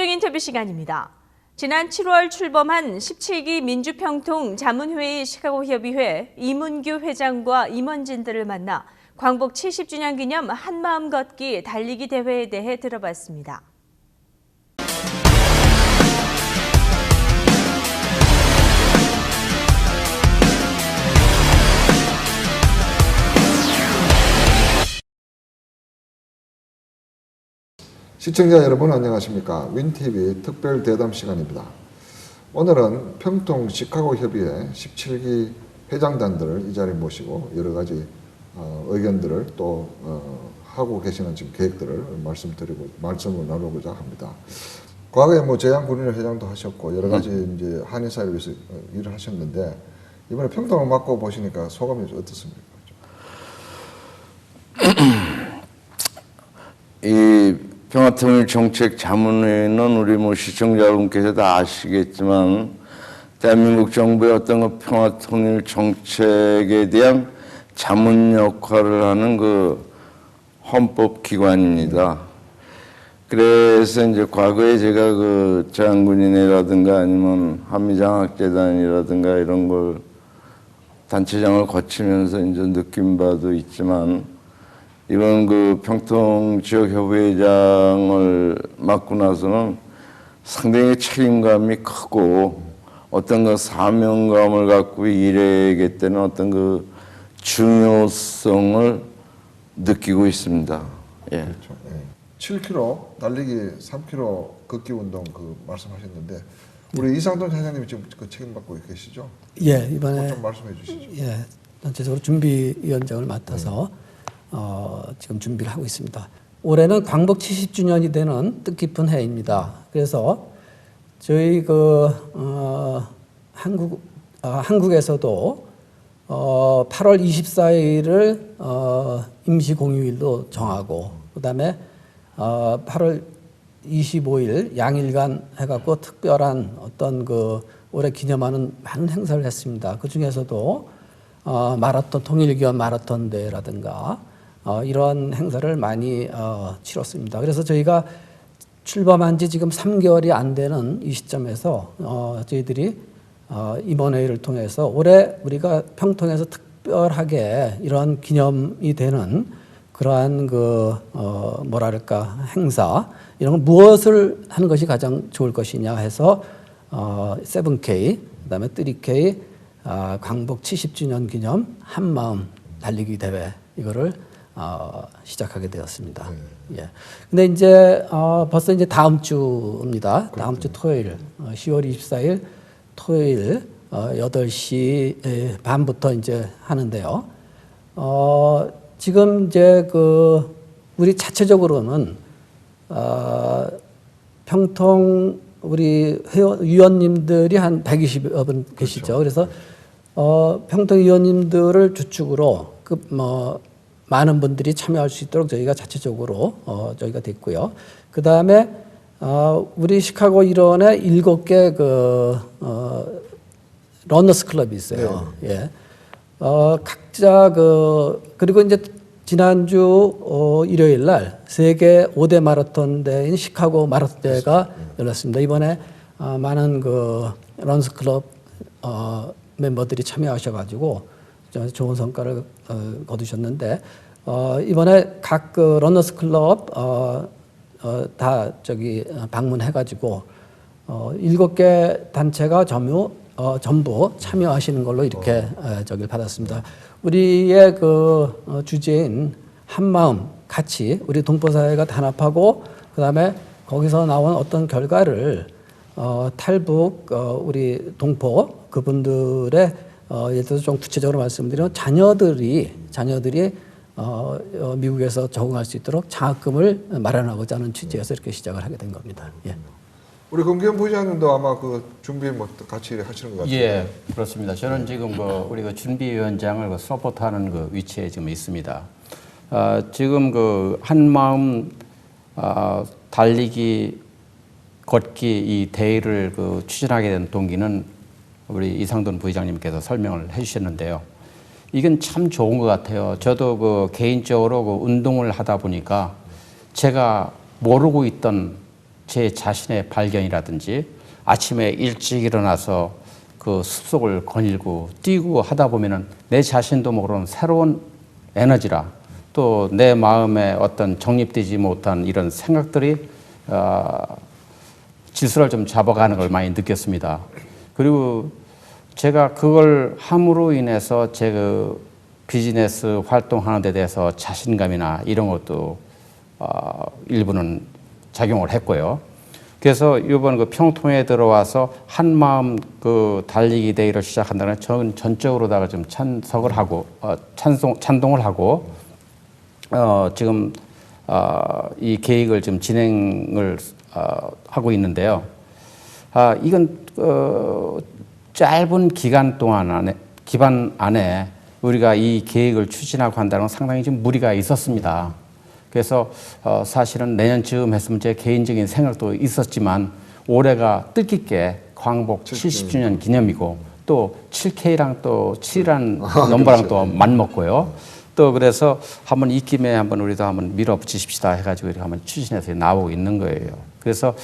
집중 인터뷰 시간입니다. 지난 7월 출범한 17기 민주평통 자문회의 시카고 협의회 이문규 회장과 임원진들을 만나 광복 70주년 기념 한마음 걷기 달리기 대회에 대해 들어봤습니다. 시청자 여러분 안녕하십니까 윈TV 특별 대담 시간입니다. 오늘은 평통 시카고 협의회 17기 회장단들을 이 자리에 모시고 여러 가지 어, 의견들을 또 어, 하고 계시는 지금 계획들을 말씀드리고 말씀을 나누고자 합니다. 과거에 뭐 재양 군인회 회장도 하셨고 여러 가지 이제 한인사회를 위해서 어, 일을 하셨는데 이번에 평통을 맡고 보시니까 소감이 좀 어떻습니까? 이 평화통일 정책 자문회는 우리 뭐 시청자 여러분께서 다 아시겠지만 대한민국 정부의 어떤 그 평화통일 정책에 대한 자문 역할을 하는 그 헌법 기관입니다. 그래서 이제 과거에 제가 그 장군인회라든가 아니면 한미장학재단이라든가 이런 걸 단체장을 거치면서 이제 느낀 바도 있지만 이번 그 평통 지역 협의회장을 맡고 나서는 상당히 책임감이 크고 어떤 그 사명감을 갖고 일해야겠다는 어떤 그 중요성을 느끼고 있습니다. 예. 그렇죠. 예. 7km 달리기 3km 걷기 운동 그 말씀하셨는데 우리 이상돈 회장님이 지금 그 책임받고 계시죠? 예, 이번에 좀 말씀해 주시죠. 예, 전체적으로 준비 위원장을 맡아서 어, 지금 준비를 하고 있습니다. 올해는 광복 70주년이 되는 뜻깊은 해입니다. 그래서 저희 그 어, 한국 아, 한국에서도 어, 8월 24일을 어, 임시 공휴일로 정하고 그다음에 어, 8월 25일 양일간 해갖고 특별한 어떤 그 올해 기념하는 많은 행사를 했습니다. 그 중에서도 어, 마라톤 통일기원 마라톤 대회라든가 어, 이런 행사를 많이 어, 치렀습니다. 그래서 저희가 출범한 지 지금 3개월이 안 되는 이 시점에서 어, 저희들이 어, 이번 회의를 통해서 올해 우리가 평통에서 특별하게 이런 기념이 되는 그러한 그 어, 뭐랄까 행사 이런 걸 무엇을 하는 것이 가장 좋을 것이냐 해서 어, 7K 그 다음에 3K 아, 광복 70주년 기념 한마음 달리기 대회 이거를 어, 시작하게 되었습니다. 예. 근데 이제 어, 벌써 이제 다음 주입니다. 다음 주 토요일 어, 10월 24일 토요일 어, 8시 에, 반부터 이제 하는데요. 어, 지금 이제 그 우리 자체적으로는 어, 평통 우리 회원 위원님들이 한 120여 분 계시죠. 그래서 어, 평통 위원님들을 주축으로 그뭐 많은 분들이 참여할 수 있도록 저희가 자체적으로 어, 저희가 됐고요. 그 다음에 어, 우리 시카고 일원에 일곱 개그 어, 러너스 클럽이 있어요. 예. 어, 각자 그 그리고 이제 지난주 어, 일요일 날 세계 5대 마라톤 대회인 시카고 마라톤 대회가 열렸습니다. 이번에 어, 많은 그 런스 클럽 어, 멤버들이 참여하셔 가지고 저- 좋은 성과를 어, 거두셨는데 어, 이번에 각 그 러너스 클럽 어, 어, 다 저기 어, 방문해가지고 어, 일곱 개 단체가 전부 어, 전부 참여하시는 걸로 이렇게 어, 저기를 받았습니다. 우리의 그 어, 주제인 한 마음 같이 우리 동포 사회가 단합하고 그 다음에 거기서 나온 어떤 결과를 어, 탈북 어, 우리 동포 그분들의 어, 예를 들어서 좀 구체적으로 말씀드리면 자녀들이 자녀들이 어, 어, 미국에서 적응할 수 있도록 장학금을 마련하고자 하는 취지에서 이렇게 시작을 하게 된 겁니다. 예. 우리 금기현 부장님도 아마 그 준비 뭐 같이 하시는 것 같아요. 예, 그렇습니다. 저는 지금 그 우리 그 준비위원장을 그 서포트하는 그 위치에 지금 있습니다. 아, 지금 그 한마음 아, 달리기 걷기 이 대회를 그 추진하게 된 동기는 우리 이상돈 부회장님께서 설명을 해주셨는데요. 이건 참 좋은 것 같아요. 저도 그 개인적으로 그 운동을 하다 보니까 제가 모르고 있던 제 자신의 발견이라든지 아침에 일찍 일어나서 그 숲속을 거닐고 뛰고 하다 보면은 내 자신도 모르는 새로운 에너지라 또 내 마음에 어떤 정립되지 못한 이런 생각들이 어, 질서를 좀 잡아가는 걸 많이 느꼈습니다. 그리고 제가 그걸 함으로 인해서 제 그 비즈니스 활동하는 데 대해서 자신감이나 이런 것도 어, 일부는 작용을 했고요. 그래서 이번 그 평통에 들어와서 한 마음 그 달리기 대회를 시작한다는 전 전적으로다가 좀 찬석을 하고 어, 찬송 찬동을 하고 어, 지금 어, 이 계획을 지금 진행을 어, 하고 있는데요. 아, 이건 어, 짧은 기간 동안 안에 기간 안에 우리가 이 계획을 추진하고 한다는 건 상당히 좀 무리가 있었습니다. 그래서 어, 사실은 내년쯤 했으면 제 개인적인 생각도 있었지만 올해가 뜻깊게 광복 70주년 기념이고 또 7K랑 또 7이라는 넘버랑 또 맞먹고요. 또 그래서 한번 이 김에 한번 우리도 한번 밀어붙이십시다 해가지고 이렇게 한번 추진해서 나오고 있는 거예요. 그래서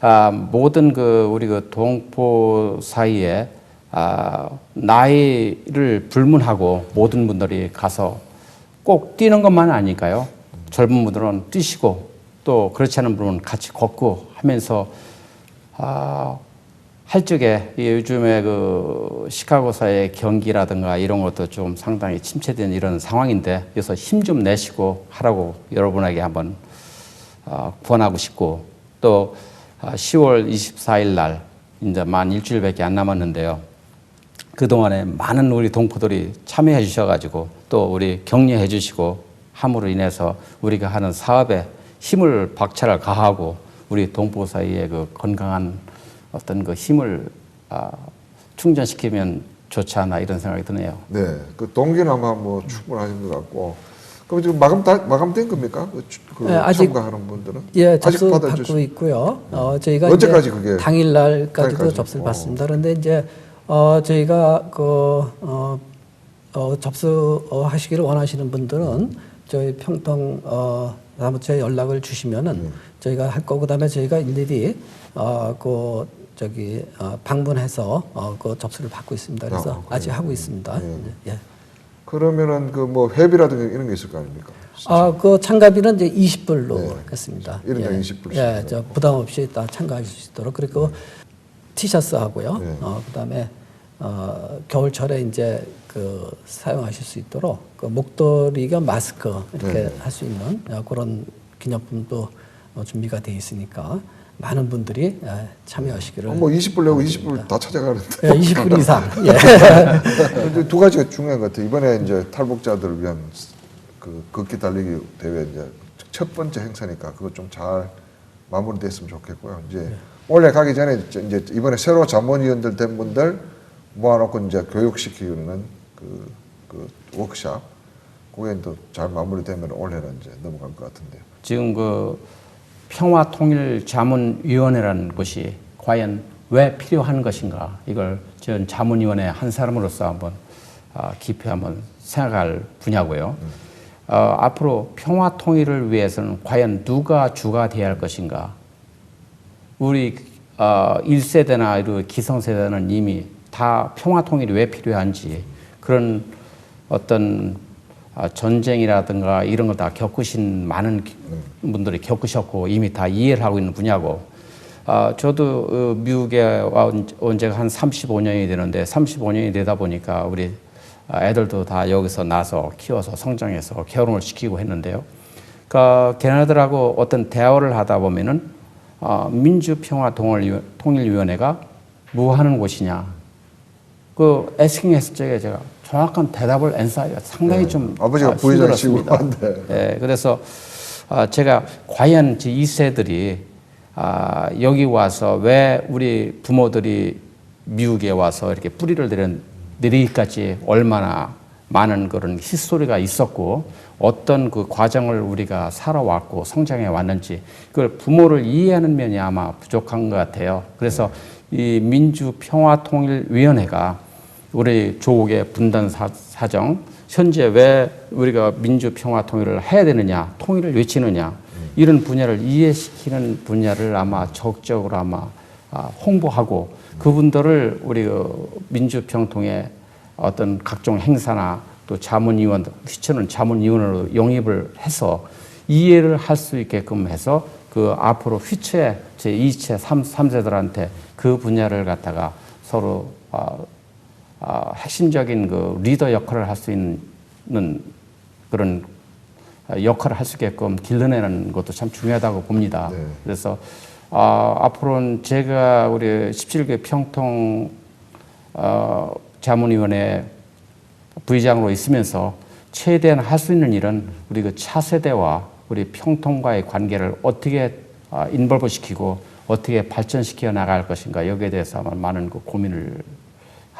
아, 모든 그 우리 그 동포 사이에 아, 나이를 불문하고 모든 분들이 가서 꼭 뛰는 것만 아닐까요? 젊은 분들은 뛰시고 또 그렇지 않은 분은 같이 걷고 하면서 아, 할 적에 이 요즘에 그 시카고사의 경기라든가 이런 것도 좀 상당히 침체된 이런 상황인데 그래서 힘 좀 내시고 하라고 여러분에게 한번 어, 권하고 싶고 또 아, 10월 24일 날 이제 만 일주일밖에 안 남았는데요. 그동안에 많은 우리 동포들이 참여해 주셔가지고 또 우리 격려해 주시고 함으로 인해서 우리가 하는 사업에 힘을 박차를 가하고 우리 동포 사이에 그 건강한 어떤 그 힘을 아, 충전시키면 좋지 않나 이런 생각이 드네요. 네, 그 동기는 아마 뭐 충분하신 것 같고. 그럼 지금 마감 다 마감된 겁니까? 그, 추- 그 네, 아직- 참가하는 분들은 예, 아직 접수 받고 있고요. 어, 저희가 언제까지 이제 그게? 당일날까지도? 접수를 어. 받습니다. 그런데 이제 어, 저희가 그 어, 어, 접수 어, 하시기를 원하시는 분들은 저희 평통 어, 사무처에 연락을 주시면은 음. 저희가 할 거고 그다음에 저희가 일일이 어, 그 저기 어, 방문해서 어, 그 접수를 받고 있습니다. 그래서 아, 아, 직? 하고 있습니다. 예. 그러면은 그 뭐 회비라든가 이런 게 있을 거 아닙니까? 아, 그 참가비는 이제 20불로 네. 했습니다. 일인당 예. 20 불씩. 예, 저 부담 없이 다 참가하실 수 있도록 그리고 티셔츠 하고요. 네. 어, 그다음에 어, 겨울철에 이제 그 사용하실 수 있도록 그 목도리 겸 마스크 이렇게 네. 할수 있는 어, 그런 기념품도 어, 준비가 돼 있으니까 많은 분들이 예, 참여하시기를 어, 뭐 20불 내고 20불 다 찾아가는데. 예, 20불 이상. 예. 두 가지가 중요한 것 같아요. 이번에 이제 탈북자들을 위한 그 걷기 달리기 대회 이제 첫 번째 행사니까 그거 좀 잘 마무리됐으면 좋겠고요. 이제 원래 가기 전에 이제 이번에 새로 자문위원들 된 분들 모아놓고 이제 교육시키는 그, 그 워크샵 그게 또잘 마무리되면 올해는 이제 넘어갈 것 같은데요. 지금 그 평화통일자문위원회라는 곳이 과연 왜 필요한 것인가 이걸 전 자문위원회 한 사람으로서 한번 아, 깊이 한번 생각할 분야고요. 어, 앞으로 평화통일을 위해서는 과연 누가 주가 돼야 할 것인가? 우리 어, 1세대나 이런 기성세대는 이미 다 평화 통일이 왜 필요한지 그런 어떤 아, 전쟁이라든가 이런 걸 다 겪으신 많은 기- 분들이 겪으셨고 이미 다 이해를 하고 있는 분야고 아, 저도 어, 미국에 온- 온 지가 한 35년이 되는데 35년이 되다 보니까 우리 아, 애들도 다 여기서 나서 키워서 성장해서 결혼을 시키고 했는데요. 그러니까 걔네들하고 어떤 대화를 하다 보면은 아, 민주평화통일위원회가 뭐 하는 곳이냐. 그 에스킹 했을 적에 제가 정확한 대답을 앤사이가 상당히 좀 네. 아버지가 아, 힘들었습니다. 한데. 예, 그래서 아, 제가 과연 제 2세들이 아, 여기 와서 왜 우리 부모들이 미국에 와서 이렇게 뿌리를 내린, 내리기까지 얼마나 많은 그런 히스토리가 있었고 어떤 그 과정을 우리가 살아왔고 성장해 왔는지 그걸 부모를 이해하는 면이 아마 부족한 것 같아요. 그래서 이 민주평화통일위원회가 우리 조국의 분단 사, 사정 현재 왜 우리가 민주 평화 통일을 해야 되느냐 통일을 외치느냐 이런 분야를 이해시키는 분야를 아마 적극적으로 아마 아, 홍보하고 그분들을 우리 그 민주평통의 어떤 각종 행사나 또 자문위원, 휘천은 자문위원으로 영입을 해서 이해를 할 수 있게끔 해서 그 앞으로 휘체 제 2체, 3, 삼세들한테그 분야를 갖다가 서로 아, 아, 핵심적인 그 리더 역할을 할 수 있는 그런 역할을 할 수 있게끔 길러내는 것도 참 중요하다고 봅니다. 네. 그래서 아, 앞으로는 제가 우리 17개 평통 어, 자문위원회 부의장으로 있으면서 최대한 할 수 있는 일은 우리 그 차세대와 우리 평통과의 관계를 어떻게 아, 인벌브 시키고 어떻게 발전시켜 나갈 것인가 여기에 대해서 아마 많은 그 고민을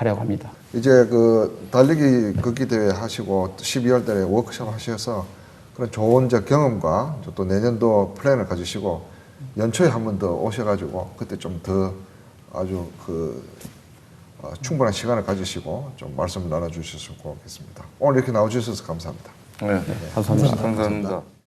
하려고 합니다. 이제 그 달리기 걷기 대회 하시고 12월 달에 워크숍 하셔서 그런 좋은 경험과 또 내년도 플랜을 가지시고 연초에 한 번 더 오셔가지고 그때 좀 더 아주 그 어, 충분한 시간을 가지시고 좀 말씀 나눠주셨으면 고맙겠습니다. 오늘 이렇게 나와주셔서 감사합니다. 네. 감사합니다. 감사합니다.